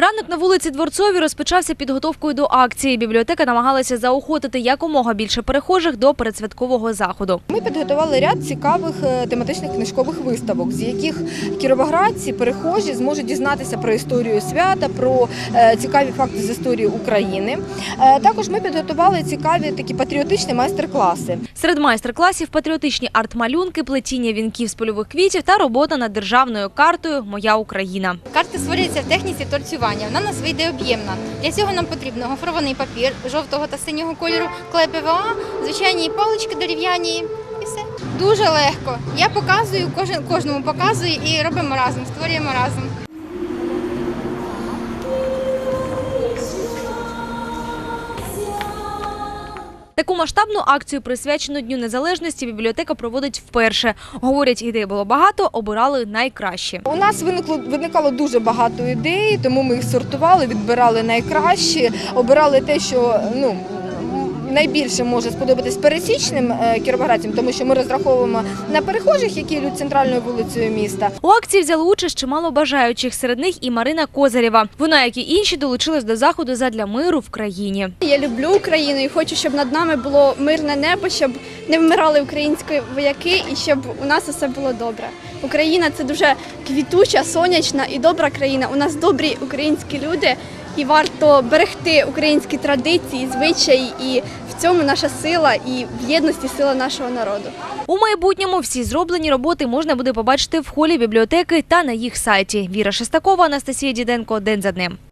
Ранок на вулиці Дворцовій розпочався підготовкою до акції. Бібліотека намагалася заохотити якомога більше перехожих до передсвяткового заходу. Ми підготували ряд цікавих е, тематичних книжкових виставок, з яких кіровоградці, перехожі зможуть дізнатися про історію свята, про е, цікаві факти з історії України. Е, Також ми підготували цікаві такі патріотичні майстер-класи. Серед майстер-класів патріотичні арт-малюнки, плетіння вінків з польових квітів та робота над державною картою Моя Україна. Карта створюється в техніці торцювання. Вона у нас вийде об'ємна. Для цього нам потрібно гофрований папір жовтого та синього кольору, клей ПВА, звичайні палички дерев'яні і все. Дуже легко. Я показую, кожному показую і робимо разом, створюємо разом. Таку масштабну акцію, присвячену Дню Незалежності, бібліотека проводить вперше. Говорять, ідей було багато, обирали найкращі. У нас виникло виникало дуже багато ідей, тому ми їх сортували, відбирали найкращі, обирали те, що ну. Найбільше може сподобатись пересічним е, кіровоградцям, тому що ми розраховуємо на перехожих, які йдуть центральною вулицею міста. У акції взяли участь чимало бажаючих. Серед них і Марина Козарєва. Вона, як і інші, долучилась до заходу задля миру в країні. Я люблю Україну і хочу, щоб над нами було мирне небо, щоб не вмирали українські вояки і щоб у нас усе було добре. Україна це дуже квітуча, сонячна і добра країна. У нас добрі українські люди, і варто берегти українські традиції, звичаї. І цьому наша сила і в єдності сила нашого народу. У майбутньому всі зроблені роботи можна буде побачити в холі бібліотеки та на їх сайті. Віра Шестакова, Анастасія Діденко. День за днем.